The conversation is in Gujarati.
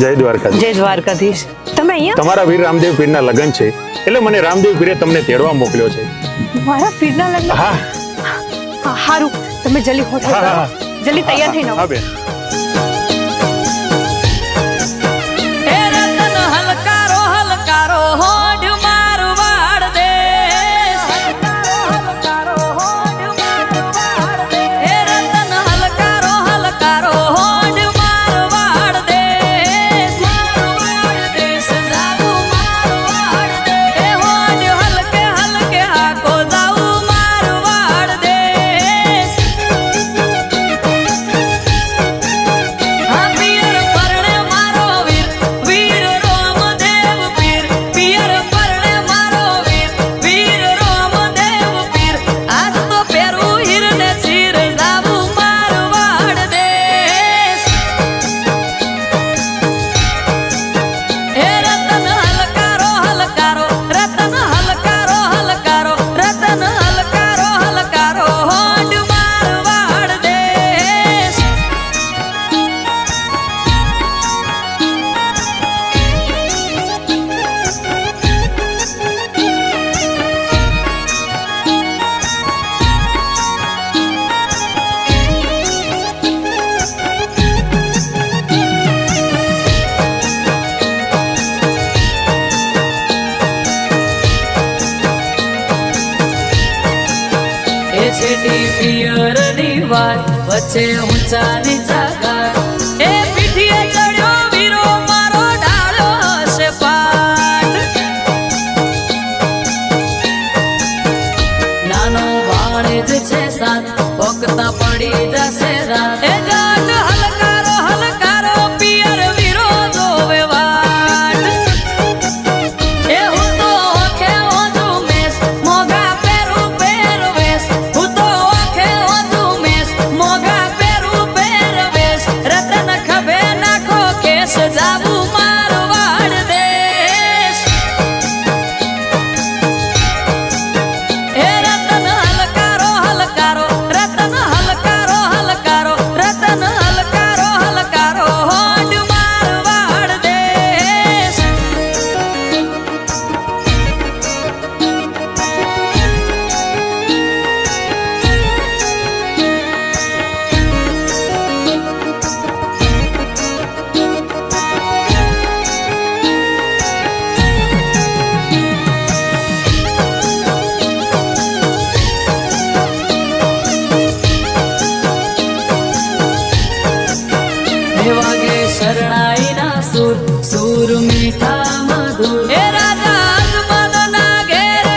જય દ્વારકાધીશ. જય દ્વારકાધીશ. તમે અહીંયા? તમારા વીર રામદેવ પીર ના લગ્ન છે. એટલે મને રામદેવ પીરે તમને તેડવા મોકલ્યો છે. મારા પીરના લગ્ન? હા. સારું તમે જલ્દી હોટલ જલ્દી તૈયાર થઈ આવો. હા બેન. મીઠી પિયરની વાત વચ્ચે ઊંચા નીચા ગાય એ પીઠીએ ચડ્યો વીરો, મારો ડાળો હશે પાટ નાનો બાણ જ છે સાથ ભક્તા પડી વાગે શરણાઈ ના સુર સુર મીઠા મધુર. હે રાધા આગમન ના ઘેર